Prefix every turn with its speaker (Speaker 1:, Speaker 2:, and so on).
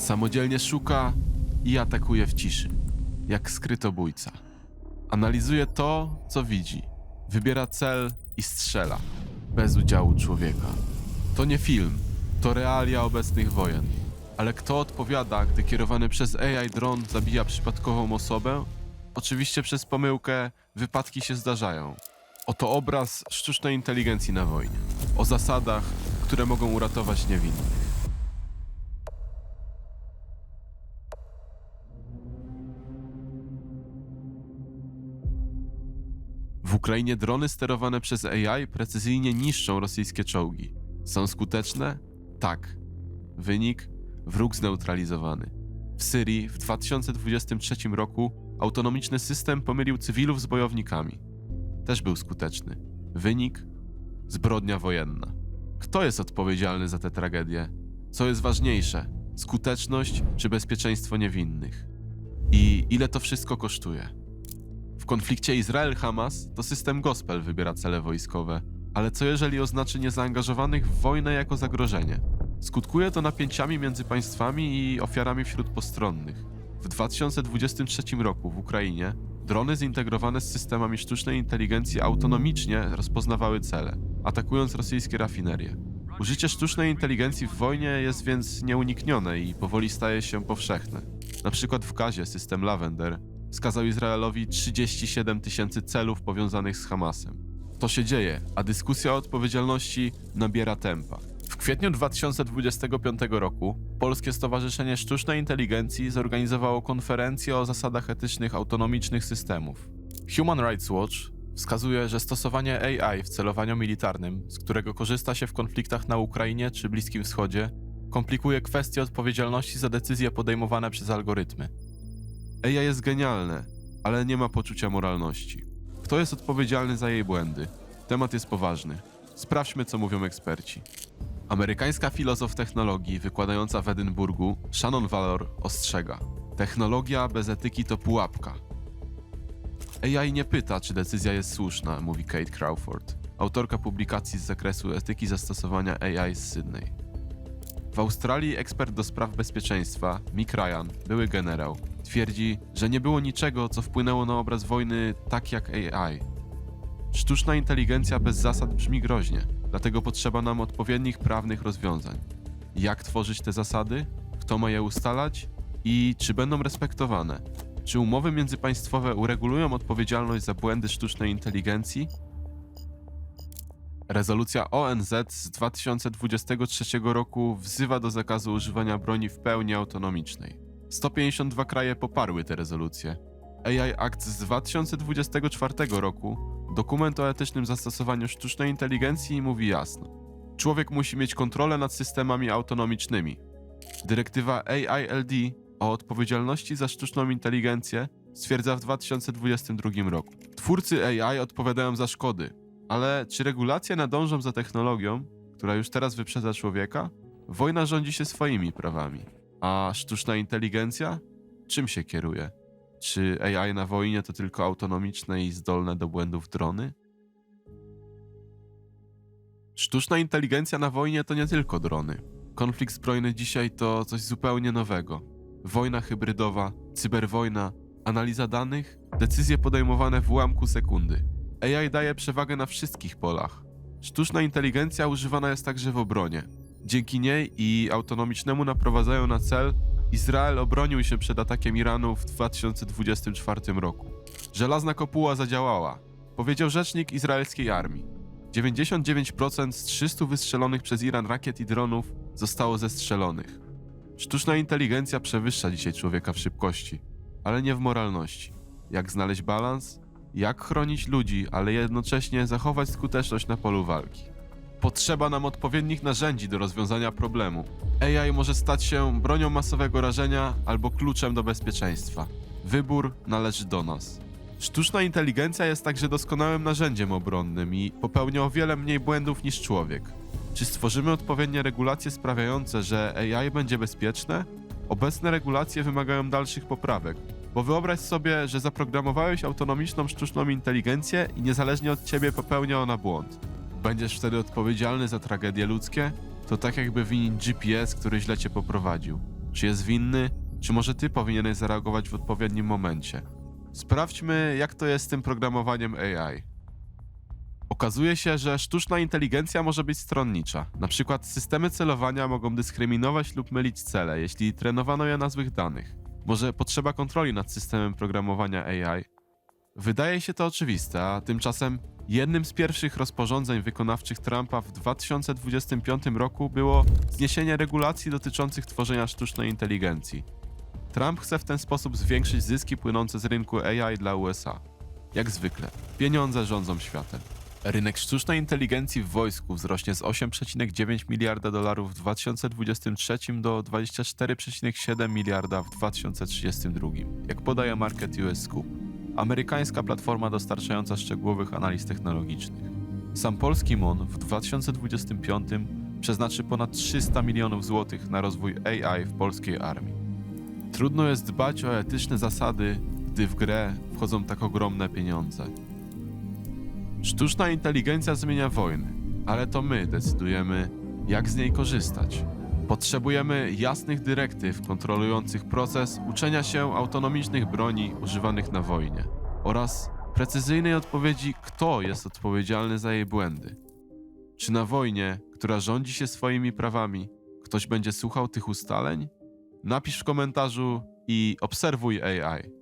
Speaker 1: Samodzielnie szuka i atakuje w ciszy, jak skrytobójca. Analizuje to, co widzi. Wybiera cel i strzela, bez udziału człowieka. To nie film, to realia obecnych wojen. Ale kto odpowiada, gdy kierowany przez AI dron zabija przypadkową osobę? Oczywiście przez pomyłkę wypadki się zdarzają. Oto obraz sztucznej inteligencji na wojnie. O zasadach, które mogą uratować niewinnych. Ukrainie drony sterowane przez AI precyzyjnie niszczą rosyjskie czołgi. Są skuteczne? Tak. Wynik? Wróg zneutralizowany. W Syrii w 2023 roku autonomiczny system pomylił cywilów z bojownikami. Też był skuteczny. Wynik? Zbrodnia wojenna. Kto jest odpowiedzialny za tę tragedię? Co jest ważniejsze? Skuteczność czy bezpieczeństwo niewinnych? I ile to wszystko kosztuje? W konflikcie Izrael-Hamas to system gospel wybiera cele wojskowe. Ale co jeżeli oznaczy niezaangażowanych w wojnę jako zagrożenie? Skutkuje to napięciami między państwami i ofiarami wśród postronnych. W 2023 roku w Ukrainie drony zintegrowane z systemami sztucznej inteligencji autonomicznie rozpoznawały cele, atakując rosyjskie rafinerie. Użycie sztucznej inteligencji w wojnie jest więc nieuniknione i powoli staje się powszechne. Na przykład w Gazie system Lavender wskazał Izraelowi 37 tysięcy celów powiązanych z Hamasem. To się dzieje, a dyskusja o odpowiedzialności nabiera tempa. W kwietniu 2025 roku Polskie Stowarzyszenie Sztucznej Inteligencji zorganizowało konferencję o zasadach etycznych autonomicznych systemów. Human Rights Watch wskazuje, że stosowanie AI w celowaniu militarnym, z którego korzysta się w konfliktach na Ukrainie czy Bliskim Wschodzie, komplikuje kwestię odpowiedzialności za decyzje podejmowane przez algorytmy. AI jest genialne, ale nie ma poczucia moralności. Kto jest odpowiedzialny za jej błędy? Temat jest poważny. Sprawdźmy, co mówią eksperci. Amerykańska filozof technologii wykładająca w Edynburgu, Shannon Valor, ostrzega: Technologia bez etyki to pułapka. AI nie pyta, czy decyzja jest słuszna, mówi Kate Crawford, autorka publikacji z zakresu etyki zastosowania AI z Sydney. W Australii ekspert do spraw bezpieczeństwa, Mick Ryan, były generał, twierdzi, że nie było niczego, co wpłynęło na obraz wojny tak jak AI. Sztuczna inteligencja bez zasad brzmi groźnie, dlatego potrzeba nam odpowiednich prawnych rozwiązań. Jak tworzyć te zasady? Kto ma je ustalać? I czy będą respektowane? Czy umowy międzypaństwowe uregulują odpowiedzialność za błędy sztucznej inteligencji? Rezolucja ONZ z 2023 roku wzywa do zakazu używania broni w pełni autonomicznej. 152 kraje poparły tę rezolucję. AI Act z 2024 roku, dokument o etycznym zastosowaniu sztucznej inteligencji, mówi jasno. Człowiek musi mieć kontrolę nad systemami autonomicznymi. Dyrektywa AILD o odpowiedzialności za sztuczną inteligencję stwierdza w 2022 roku. Twórcy AI odpowiadają za szkody, ale czy regulacje nadążą za technologią, która już teraz wyprzedza człowieka? Wojna rządzi się swoimi prawami. A sztuczna inteligencja? Czym się kieruje? Czy AI na wojnie to tylko autonomiczne i zdolne do błędów drony? Sztuczna inteligencja na wojnie to nie tylko drony. Konflikt zbrojny dzisiaj to coś zupełnie nowego. Wojna hybrydowa, cyberwojna, analiza danych, decyzje podejmowane w ułamku sekundy. AI daje przewagę na wszystkich polach. Sztuczna inteligencja używana jest także w obronie. Dzięki niej i autonomicznemu naprowadzeniu na cel Izrael obronił się przed atakiem Iranu w 2024 roku. Żelazna kopuła zadziałała, powiedział rzecznik izraelskiej armii. 99% z 300 wystrzelonych przez Iran rakiet i dronów zostało zestrzelonych. Sztuczna inteligencja przewyższa dzisiaj człowieka w szybkości, ale nie w moralności. Jak znaleźć balans? Jak chronić ludzi, ale jednocześnie zachować skuteczność na polu walki? Potrzeba nam odpowiednich narzędzi do rozwiązania problemu. AI może stać się bronią masowego rażenia albo kluczem do bezpieczeństwa. Wybór należy do nas. Sztuczna inteligencja jest także doskonałym narzędziem obronnym i popełnia o wiele mniej błędów niż człowiek. Czy stworzymy odpowiednie regulacje sprawiające, że AI będzie bezpieczne? Obecne regulacje wymagają dalszych poprawek, bo wyobraź sobie, że zaprogramowałeś autonomiczną sztuczną inteligencję i niezależnie od ciebie popełnia ona błąd. Będziesz wtedy odpowiedzialny za tragedie ludzkie? To tak jakby winić GPS, który źle cię poprowadził. Czy jest winny? Czy może ty powinieneś zareagować w odpowiednim momencie? Sprawdźmy, jak to jest z tym programowaniem AI. Okazuje się, że sztuczna inteligencja może być stronnicza. Na przykład systemy celowania mogą dyskryminować lub mylić cele, jeśli trenowano je na złych danych. Może potrzeba kontroli nad systemem programowania AI? Wydaje się to oczywiste, a tymczasem jednym z pierwszych rozporządzeń wykonawczych Trumpa w 2025 roku było zniesienie regulacji dotyczących tworzenia sztucznej inteligencji. Trump chce w ten sposób zwiększyć zyski płynące z rynku AI dla USA. Jak zwykle, pieniądze rządzą światem. Rynek sztucznej inteligencji w wojsku wzrośnie z 8,9 miliarda dolarów w 2023 do 24,7 miliarda w 2032, jak podaje Market US Scoop, amerykańska platforma dostarczająca szczegółowych analiz technologicznych. Sam polski MON w 2025 przeznaczy ponad 300 milionów złotych na rozwój AI w polskiej armii. Trudno jest dbać o etyczne zasady, gdy w grę wchodzą tak ogromne pieniądze. Sztuczna inteligencja zmienia wojny, ale to my decydujemy, jak z niej korzystać. Potrzebujemy jasnych dyrektyw kontrolujących proces uczenia się autonomicznych broni używanych na wojnie oraz precyzyjnej odpowiedzi, kto jest odpowiedzialny za jej błędy. Czy na wojnie, która rządzi się swoimi prawami, ktoś będzie słuchał tych ustaleń? Napisz w komentarzu i obserwuj AI.